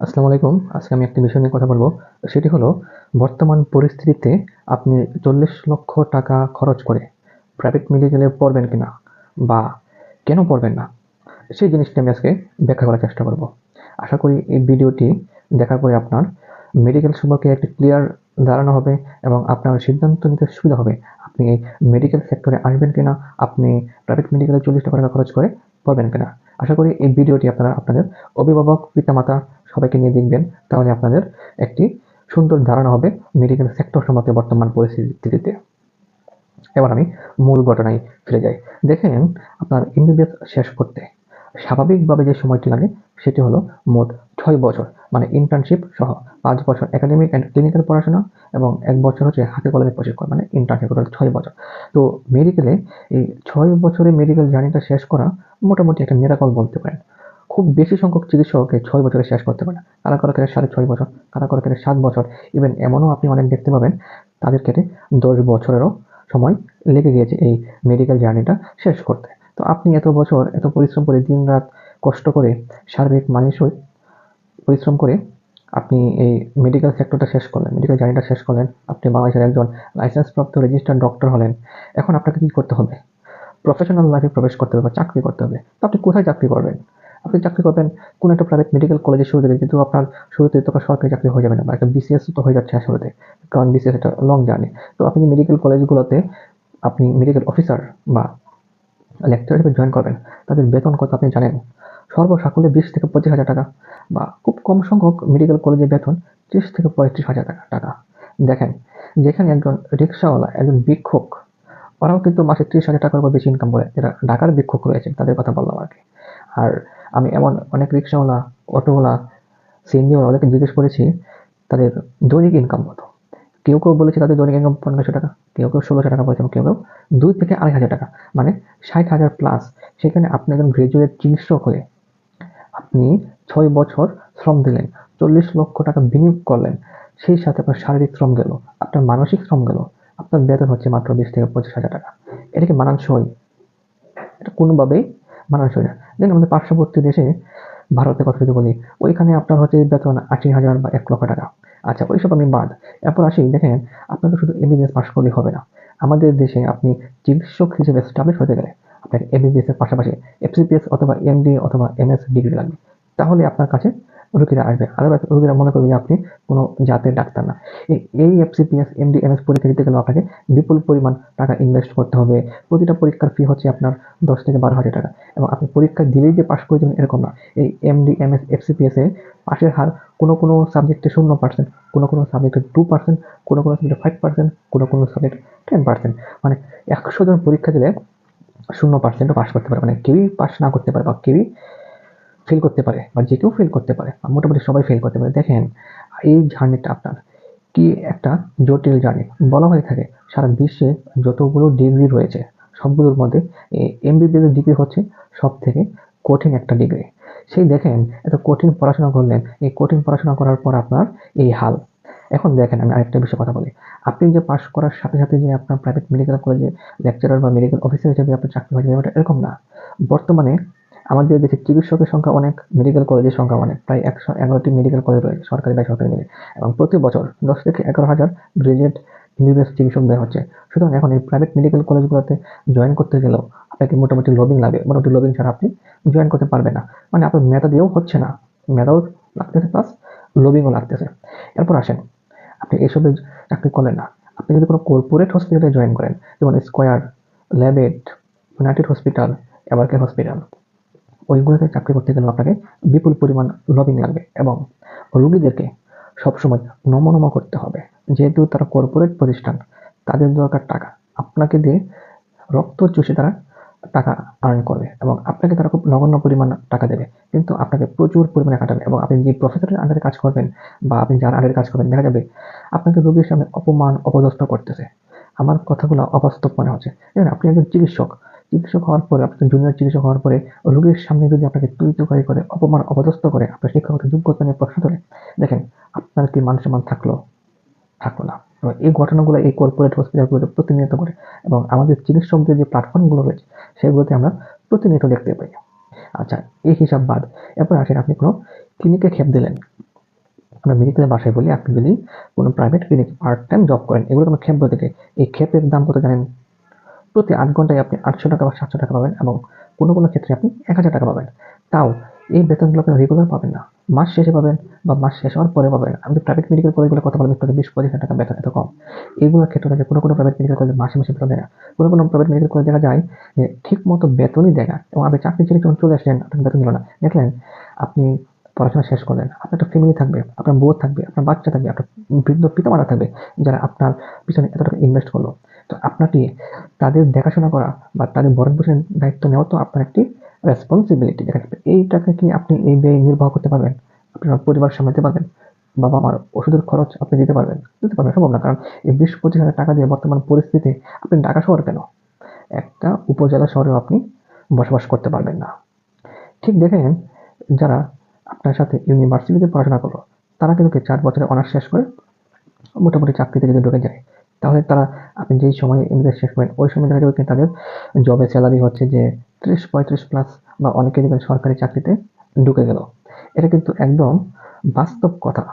আসসালামু আলাইকুম। আজকে আমি একটি বিষয় নিয়ে কথা বলব। সেটি হলো, বর্তমান পরিস্থিতিতে আপনি চল্লিশ লক্ষ টাকা খরচ করে প্রাইভেট মেডিকেলে পড়বেন কিনা বা কেন পড়বেন না, সেই জিনিসটি আমি আজকে ব্যাখ্যা করার চেষ্টা করব। আশা করি এই ভিডিওটি দেখার পরে আপনার মেডিকেল সম্পর্কে একটি ক্লিয়ার ধারণা হবে এবং আপনার সিদ্ধান্ত নিতে সুবিধা হবে আপনি মেডিকেল সেক্টরে আসবেন কিনা, আপনি প্রাইভেট মেডিকেলে চল্লিশ টাকা খরচ করে পড়বেন কিনা। আশা করি এই ভিডিওটি আপনারা, আপনাদের অভিভাবক, পিতামাতা সবাইকে নিয়ে দেখবেন। তাহলে আপনাদের একটি সুন্দর ধারণা হবে মেডিকেল সেক্টর সম্পর্কে বর্তমান পরিস্থিতিতে। এবার আমি মূল ঘটনায় ফিরে যাই। দেখেন আপনার এমবিবিএস শেষ করতে। স্বাভাবিকভাবে যে সময়টি লাগে, সেটি হলো মোট ছয় বছর মানে ইন্টার্নশিপ সহ পাঁচ বছর একাডেমিক অ্যান্ড ক্লিনিক্যাল পড়াশোনা এবং এক বছর হচ্ছে হাতে কলমে প্রশিক্ষণ মানে ইন্টার্নশিপ টোটাল ছয় বছর। তো মেডিকেলে এই ছয় বছরে মেডিকেল জার্নিটা শেষ করা মোটামুটি একটা নিরাকল বলতে পারেন। খুব বেশি সংখ্যক চিকিৎসককে ছয় বছরে শেষ করতে পারে কারা কারও ক্ষেত্রে সাড়ে ছয় বছর, কারা কারও ক্ষেত্রে সাত বছর ইভেন এমনও আপনি অনেক দেখতে পাবেন, তাদের ক্ষেত্রে দশ বছরেরও সময় লেগে গিয়েছে এই মেডিকেল জার্নিটা শেষ করতে। তো আপনি এত বছর এত পরিশ্রম করে দিন রাত কষ্ট করে শারীরিক মানসিক পরিশ্রম করে আপনি এই মেডিকেল সেক্টরটা শেষ করলেন মেডিকেল জার্নিটা শেষ করলেন, আপনি বাংলাদেশের একজন লাইসেন্সপ্রাপ্ত রেজিস্টার্ড ডক্টর হলেন, এখন আপনাকে কী করতে হবে? প্রফেশনাল লাইফে প্রবেশ করতে হবে বা চাকরি করতে হবে। তো আপনি কোথায় চাকরি করবেন? আপনি চাকরি করবেন কোনো একটা প্রাইভেট মেডিকেল কলেজে শুরু থেকে কিন্তু আপনার শুরুতে তো সরকারি চাকরি হয়ে যাবে না, বা একটা বিসিএস তো হয়ে যাচ্ছে শুরুতে কারণ বিসিএস একটা লং জার্নি তো আপনি মেডিকেল কলেজগুলোতে আপনি মেডিকেল অফিসার বা লেকচার হিসেবে জয়েন করবেন, তাদের বেতন কত আপনি জানেন? সর্বসাকুল্যে বিশ থেকে পঁচিশ হাজার টাকা, বা খুব কম সংখ্যক মেডিকেল কলেজের বেতন ত্রিশ থেকে পঁয়ত্রিশ হাজার টাকা টাকা। দেখেন, যেখানে একজন রিক্সাওয়ালা, একজন ভিক্ষুক, ওরাও কিন্তু মাসে ত্রিশ হাজার টাকার উপর বেশি ইনকাম করে, যারা ঢাকার বিক্ষোভ রয়েছে তাদের কথা বললাম আর কি। আর আমি এমন অনেক রিক্সাওয়ালা, অটোওয়ালা, সিএনজিওয়ালা ওদেরকে জিজ্ঞেস করেছি, তাদের দৈনিক ইনকাম কত? কেউ কেউ বলেছে তাদের দৈনিক ইনকাম পনেরোশো টাকা, কেউ কেউ ষোলোশো টাকা বলেছে কেউ কেউ দুই থেকে আড়াই হাজার টাকা মানে ষাট হাজার প্লাস সেখানে আপনি একজন গ্রাজুয়েট চিকিৎসক হয়ে আপনি ছয় বছর শ্রম দিলেন, চল্লিশ লক্ষ টাকা বিনিয়োগ করলেন, সেই সাথে আপনার শারীরিক শ্রম গেল, আপনার মানসিক শ্রম গেল, আপনার বেতন হচ্ছে মাত্র বিশ থেকে পঁচিশ হাজার টাকা। এটা কি মানানসই? এটা কোনোভাবেই মানানসই না আমাদের পার্শ্ববর্তী দেশে ভারতের কথা যদি বলি, ওইখানে আপনার হচ্ছে বেতন আশি হাজার বা এক লক্ষ টাকা। আচ্ছা ওইসব আমি বাদ। এরপর আসি, দেখেন, আপনাকে শুধু এমবিবিএস পাশ করলেই হবে না। আমাদের দেশে আপনি চিকিৎসক হিসেবে স্টাবলিশ হতে গেলে আপনাকে এমবিবিএস এর পাশাপাশি এফসিপিএস অথবা এমডি অথবা এমএস ডিগ্রি লাগবে। তাহলে আপনার কাছে রোগীরা আসবে। আদারওয়াইজ রোগীরা মনে করবে যে আপনি কোনো জাতের ডাক্তার না। এই এফসিপিএস এমডি এমএস পরীক্ষা দিতে গেলে আপনাকে বিপুল পরিমাণ টাকা ইনভেস্ট করতে হবে। প্রতিটা পরীক্ষার ফি হচ্ছে আপনার দশ থেকে বারো হাজার টাকা। এবং আপনি পরীক্ষা দিলেই যে পাশ করে যাবেন এরকম না। এই এমডি এমএস এফসিপিএসে পাশের হার কোনো কোনো সাবজেক্টে শূন্য পার্সেন্ট কোনো কোনো সাবজেক্টে টু পার্সেন্ট কোনো কোনো সাবজেক্টে ফাইভ পার্সেন্ট কোনো কোনো সাবজেক্ট টেন পার্সেন্ট মানে একশো জন পরীক্ষা দিলে শূন্য পার্সেন্টও পাস করতে পারে। মানে কেউই পাস না করতে পারে বা কেউই ফেল করতে পারে বা যে কেউ ফেল করতে পারে মোটামুটি সবাই ফেল করতে পারে। দেখেন, এই জার্নিটা আপনার কি একটা জটিল জার্নি বলা হয়ে থাকে, সারা বিশ্বে যতগুলো ডিগ্রি রয়েছে, সবগুলোর মধ্যে এমবিবিএস ডিগ্রি হচ্ছে সব থেকে কঠিন একটা ডিগ্রি সেই দেখেন, এত কঠিন পড়াশোনা করলেন, এই কঠিন পড়াশোনা করার পর আপনার এই হাল। এখন দেখেন, আমি আরেকটা বিষয়ে কথা বলি। আপনি যে পাশ করার সাথে সাথে যে আপনার প্রাইভেট মেডিকেল কলেজে লেকচারার বা মেডিকেল অফিসার হিসেবে আপনার চাকরি হয়ে যাবে এরকম না। বর্তমানে আমাদের দেশে চিকিৎসকের সংখ্যা অনেক মেডিকেল কলেজের সংখ্যা অনেক, প্রায় একশো এগারোটি মেডিকেল কলেজ রয়েছে সরকারি বেসরকারি মিলে। এবং প্রতি বছর দশ থেকে এগারো হাজার গ্রাজুয়েট এমবিবিএস চিকিৎসক বের হচ্ছে। সুতরাং এখন এই প্রাইভেট মেডিকেল কলেজগুলোতে জয়েন করতে গেলেও আপনাকে মোটামুটি লবিং লাগে মোটামুটি লবিং ছাড়া আপনি জয়েন করতে পারবেন না। মানে আপনার মেধা দিয়েও হচ্ছে না। মেধাও লাগতেছে প্লাস লবিংও লাগতেছে। এরপর আসেন, আপনি এইসবে চাকরি করেন না। আপনি যদি কোনো কর্পোরেট হসপিটালে জয়েন করেন, যেমন স্কোয়ার ল্যাবেট ইউনাইটেড হসপিটাল এবারকে হসপিটাল ওইগুলোতে চাকরি করতে গেলেও আপনাকে বিপুল পরিমাণ লবিং লাগবে এবং রুগীদেরকে সবসময় নমনম করতে হবে। যেহেতু তারা কর্পোরেট প্রতিষ্ঠান, তাদের দরকার টাকা। আপনাকে দিয়ে রক্ত চুষে তারা টাকা আর্ন করবে এবং আপনাকে তারা খুব নগণ্য পরিমাণ টাকা দেবে। কিন্তু আপনাকে প্রচুর পরিমাণে কাটাবে এবং আপনি যে প্রফেসরের আন্ডারে কাজ করবেন বা আপনি যার আন্ডারে কাজ করবেন, দেখা যাবে আপনাকে রোগীর সামনে অপমান, অপদস্থ করতেছে। আমার কথাগুলো অবাস্তব মনে হচ্ছে। আপনি একজন চিকিৎসক চিকিৎসক হওয়ার পরে, আপনার জুনিয়র চিকিৎসক হওয়ার পরে রোগীর সামনে যদি আপনাকে তুই করে, অপমান, অপদস্থ করে, আপনার শিক্ষাগত যোগ্যতা নিয়ে প্রশ্ন তোলে, দেখেন, আপনার কি মান সম্মান থাকল? থাকল না। এই ঘটনাগুলো এই কর্পোরেট হসপিটালগুলোতে প্রতিনিয়ত করে এবং আমাদের চিকিৎসকদের যে প্ল্যাটফর্মগুলো রয়েছে, সেগুলোতে আমরা প্রতিনিয়ত দেখতে পাই। আচ্ছা এই হিসাব বাদ, এরপর আসেন আপনি কোনো ক্লিনিকে খেপ দিলেন। আমরা মেডিকেলের বাসায় বলি, আপনি যদি কোনো private clinic part time job করেন এগুলো আমরা খেপ বলতে এই খেপের দাম কত জানেন? প্রতি আট ঘন্টায় আপনি আটশো টাকা বা সাতশো টাকা পাবেন এবং কোনো কোনো ক্ষেত্রে আপনি এক হাজার টাকা পাবেন। তাও এই বেতনগুলো আপনি রেগুলার পাবেন না। মাস শেষে পাবেন বা মাস শেষ হওয়ার পরে পাবেন। আমি প্রাইভেট মেডিকেল কলেজগুলো কথা বললাম আগে, বিশ পঁচিশ টাকা বেতন এত কম। এইগুলোর ক্ষেত্রে দেখা কোনো কোনো প্রাইভেট মেডিকেল কলেজে মাসে মাসে বেতন দেয় না। কোনো কোনো প্রাইভেট মেডিকেল কলেজ দেখা যায় যে ঠিক মতো বেতনই দেয় না এবং আপনি চাকরি ছেড়ে যখন চলে আসলেন আপনার বেতন দিল না। দেখলেন আপনি পড়াশোনা শেষ করলেন আপনার একটা ফ্যামিলি থাকবে আপনার বউ থাকবে আপনার বাচ্চা থাকবে আপনার বৃদ্ধ পিতামাতা থাকবে যারা আপনার পিছনে এত টাকা ইনভেস্ট করল। তো আপনাকে তাদের দেখাশোনা করা বা তাদের ভরণ পোষণের দায়িত্ব নেওয়া তো আপনার একটি রেসপন্সিবিলিটি দেখা যাবে। এই টাকা কি আপনি এই ব্যয় নির্বাহ করতে পারবেন, আপনার পরিবার সামলাতে পারবেন বাবা মার ওষুধের খরচ আপনি দিতে পারবেন দিতে পারবেন, সম্ভব না। কারণ এই বিশ পঁচিশ হাজার টাকা দিয়ে বর্তমান পরিস্থিতিতে আপনি ঢাকা শহর কেন? একটা উপজেলা শহরেও আপনি বসবাস করতে পারবেন না। ঠিক দেখেন যারা আপনার সাথে ইউনিভার্সিটিতে পড়াশোনা করল, তারা কিন্তু চার বছরে অনার্স শেষ করে মোটামুটি চাকরিতে যদি ঢুকে যায় তাহলে তারা, আপনি যেই সময় এমবিএ শেষ করেন ওই সময় দেখা যাবে কি তাদের জবের স্যালারি হচ্ছে যে ত্রিশ, পঁয়ত্রিশ প্লাস বা অনেকে দেখবেন সরকারি চাকরিতে ঢুকে গেল। এটা কিন্তু একদম বাস্তব কথা।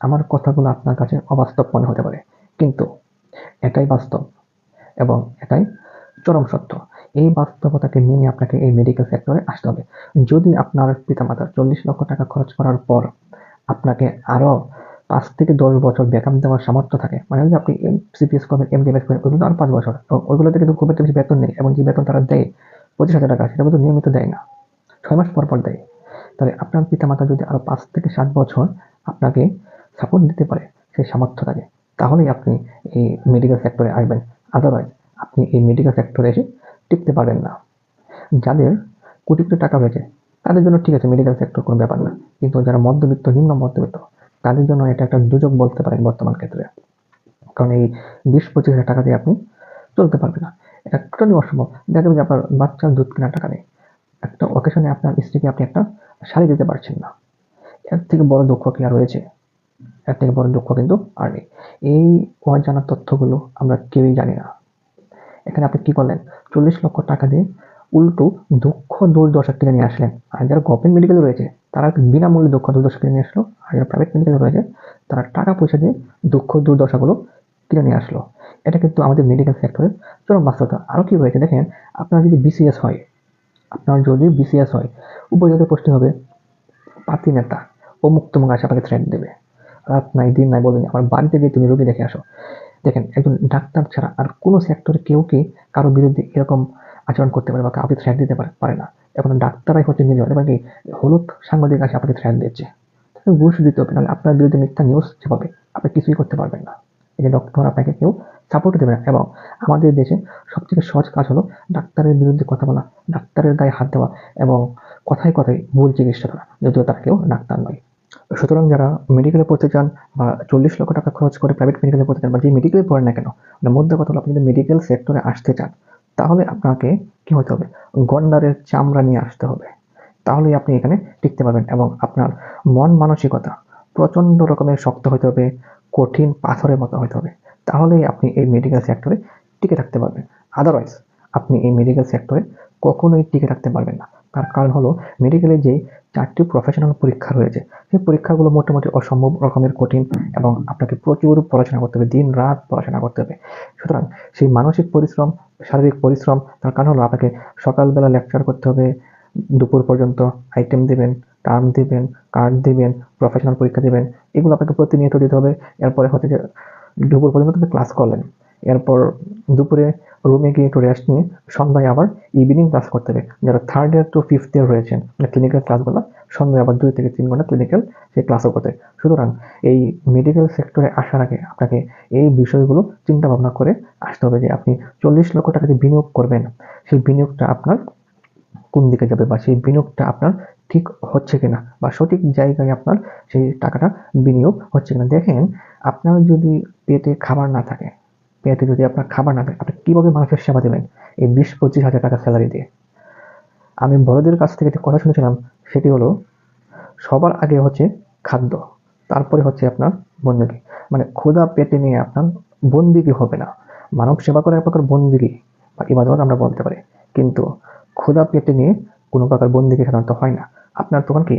আমার কথাগুলো আপনার কাছে অবাস্তব মনে হতে পারে। কিন্তু এটাই বাস্তব এবং এটাই চরম সত্য। এই বাস্তবতাকে মেনে আপনাকে এই মেডিকেল সেক্টরে আসতে হবে। যদি আপনার পিতামাতা চল্লিশ লক্ষ টাকা খরচ করার পর আপনাকে আরও পাঁচ থেকে দশ বছর ব্যাকআপ দেওয়ার সামর্থ্য থাকে। মানে যদি আপনি সিপিএস করবেন এমডিএমএস করবেন ওইগুলো আরও পাঁচ বছর। তো ওইগুলোতে কিন্তু খুব একটা বেশি বেতন নেই এবং যে বেতন তারা দেয়, পঁচিশ হাজার টাকা, সেটা কিন্তু নিয়মিত দেয় না। ছয় মাস পর পর দেয়। তাহলে আপনার পিতামাতা যদি আরও পাঁচ থেকে সাত বছর আপনাকে সাপোর্ট দিতে পারে, সেই সামর্থ্য থাকে। তাহলেই আপনি এই মেডিকেল সেক্টরে আসবেন। আদারওয়াইজ আপনি এই মেডিকেল সেক্টরে এসে টিকতে পারবেন না। যাদের কোটি কোটি টাকা রয়েছে তাদের জন্য ঠিক আছে মেডিকেল সেক্টর কোনো ব্যাপার না। কিন্তু যারা মধ্যবিত্ত, নিম্ন মধ্যবিত্ত তাদের জন্য এটা একটা দুযোগ বলতে পারেন বর্তমান ক্ষেত্রে। কারণ এই বিশ পঁচিশ হাজার টাকা দিয়ে আপনি চলতে পারবেন না। এটা টোটালি অসম্ভব। দেখা যাবে যে আপনার বাচ্চার দুধ কেনার টাকা নেই। একটা অকেশনে আপনার স্ত্রীকে আপনি একটা শাড়ি দিতে পারছেন না। এর থেকে বড় দুঃখ কি আর রয়েছে? এর থেকে বড় দুঃখ কিন্তু আর নেই। এই অজানা তথ্যগুলো আমরা কেউই জানি না। এখানে আপনি কি করলেন? চল্লিশ লক্ষ টাকা দিয়ে উল্টো দক্ষ দুর্দশা কিনে নিয়ে আসলেন। আর যারা গভর্নমেন্ট মেডিকেল রয়েছে, তারা বিনামূল্যে দক্ষ দুর্দশা কিনে নিয়ে আসলো। আর যারা প্রাইভেট মেডিকেল রয়েছে, তারা টাকা পয়সা দিয়ে দক্ষ দুর্দশাগুলো কিনে নিয়ে আসলো। এটা কিন্তু আমাদের মেডিকেল সেক্টরের চরম বাস্তবতা। আরও কী হয়েছে দেখেন, আপনার যদি বিসিএস হয়, আপনার যদি বিসিএস হয় উপজাতীয় পোস্টিং হবে, পাতি নেতা, ও মুক্তমুখ আসে আপনাকে থ্রেট দেবে। রাত নাই, দিন নাই বলবেন আমার বাড়িতে গিয়ে তুমি রোগী দেখে আসো। দেখেন, একজন ডাক্তার ছাড়া আর কোনো সেক্টরে কেউ কি কারোর বিরুদ্ধে এরকম আচরণ করতে পারে বা কাউকে থ্রেট দিতে পারে না। এখন ডাক্তারাই হচ্ছে নিজে এবার কি? হলুদ সাংবাদিক আসে আপনাকে থ্রেট দিচ্ছে। ঘুষ দিতে হবে নাহলে আপনার বিরুদ্ধে মিথ্যা নিউজ ছাপাবে আপনি কিছুই করতে পারবেন না। এই যে ডক্টর আপনাকে কেউ সাপোর্ট দেবে না। এবং আমাদের দেশে সবথেকে সহজ কাজ হলো ডাক্তারের বিরুদ্ধে কথা বলা, ডাক্তারের গায়ে হাত দেওয়া এবং কথায় কথায় ভুল চিকিৎসা করা, যদিও তারা কেউ ডাক্তার নয়। সুতরাং যারা মেডিকেলে পড়তে চান বা চল্লিশ লক্ষ টাকা খরচ করে প্রাইভেট মেডিকেলে পড়তে চান বা যে মেডিকেলে পড়েন না কেন মানে মধ্যে কথা হলো আপনি যদি মেডিকেল সেক্টরে আসতে চান তাহলে আপনাকে কি হতে হবে? গন্ডারের চামড়া নিয়ে আসতে হবে। তাহলেই আপনি এখানে টিকতে পারবেন এবং আপনার মন মানসিকতা প্রচণ্ড রকমের শক্ত হতে হবে, কঠিন পাথরের মতো হতে হবে। তাহলেই আপনি এই মেডিকেল সেক্টরে টিকে থাকতে পারবেন। আদারওয়াইজ আপনি এই মেডিকেল সেক্টরে কখনোই টিকে থাকতে পারবেন না। তার কারণ হলো মেডিকেলে যে চারটি প্রফেশনাল পরীক্ষা রয়েছে, সেই পরীক্ষাগুলো মোটামুটি অসম্ভব রকমের কঠিন এবং আপনাকে প্রচুর পড়াশোনা করতে হবে, দিন রাত পড়াশোনা করতে হবে। সুতরাং সেই মানসিক পরিশ্রম, শারীরিক পরিশ্রম, তার কারণ হলো আপনাকে সকালবেলা লেকচার করতে হবে, দুপুর পর্যন্ত আইটেম দেবেন টার্ম দেবেন কার্ড দেবেন প্রফেশনাল পরীক্ষা দেবেন, এগুলো আপনাকে প্রতিনিয়ত দিতে হবে। এরপরে হচ্ছে যে দুপুর পর্যন্ত আপনি ক্লাস করলেন। এরপর দুপুরে রুমে গিয়ে একটু রেস্ট নিয়ে সন্ধ্যায় আবার ইভিনিং ক্লাস করতে হবে যারা third year to fifth year রয়েছেন মানে ক্লিনিক্যাল ক্লাসগুলো সন্ধ্যায় আবার দুই থেকে তিন ঘণ্টা ক্লিনিক্যাল সেই ক্লাসও করতে। সুতরাং এই মেডিকেল সেক্টরে আসার আগে আপনাকে এই বিষয়গুলো চিন্তা ভাবনা করে আসতে হবে যে আপনি চল্লিশ লক্ষ টাকা যে বিনিয়োগ করবেন, সেই বিনিয়োগটা আপনার কোন দিকে যাবে বা সেই বিনিয়োগটা আপনার ঠিক হচ্ছে কিনা বা সঠিক জায়গায় আপনার সেই টাকাটা বিনিয়োগ হচ্ছে কিনা দেখেন, আপনার যদি পেটে খাবার না থাকে পেটে যদি আপনার খাবার না থাকে, আপনি কীভাবে মানুষের সেবা দেবেন? এই বিশ, পঁচিশ হাজার টাকা স্যালারি দিয়ে। আমি বড়দের কাছ থেকে একটি কথা শুনেছিলাম, সেটি হলো, সবার আগে হচ্ছে খাদ্য, তারপরে হচ্ছে আপনার বন্দিগি। মানে ক্ষুধা পেটে নিয়ে আপনার বন্দিগি হবে না। মানব সেবা করা এক প্রকার বন্দিগি বা ইবাদত আমরা বলতে পারি। কিন্তু ক্ষুধা পেটে নিয়ে কোনো প্রকার বন্দিগি সাধারণত হয় না। আপনার তখন কি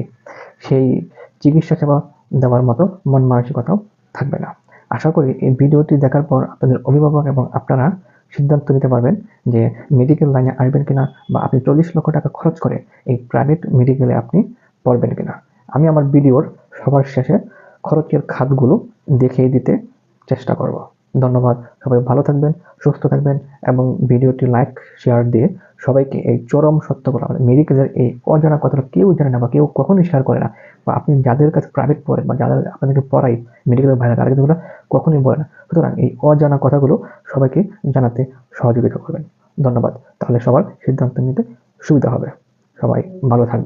সেই চিকিৎসা সেবা দেওয়ার মতো মন মানসিকতাও থাকবে না। আশা করি এই ভিডিওটি দেখার পর আপনাদের অভিভাবক এবং আপনারা সিদ্ধান্ত নিতে পারবেন যে মেডিকেল লাইনে আসবেন কিনা বা আপনি চল্লিশ লক্ষ টাকা খরচ করে এই প্রাইভেট মেডিকেলে আপনি পড়বেন কিনা। আমি আমার ভিডিওর সবার শেষে খরচের খাতগুলো দেখিয়ে দিতে চেষ্টা করব। ধন্যবাদ, সবাই ভালো থাকবেন, সুস্থ থাকবেন এবং ভিডিওটি লাইক শেয়ার দিয়ে সবাইকে এই চরম সত্যগুলো আমাদের মেডিকেলের এই অজানা কথাটা কেউ জানে না বা কেউ কখনোই শেয়ার করে না। বা আপনি যাদের কাছে প্রাইভেট পড়েন বা যাদের আপনাদেরকে পড়াই মেডিকেল ভাইরা তারা কিন্তু কখনোই বলে না। সুতরাং এই অজানা কথাগুলো সবাইকে জানাতে সহযোগিতা করবেন। ধন্যবাদ। তাহলে সবার সিদ্ধান্ত নিতে সুবিধা হবে। সবাই ভালো থাকবে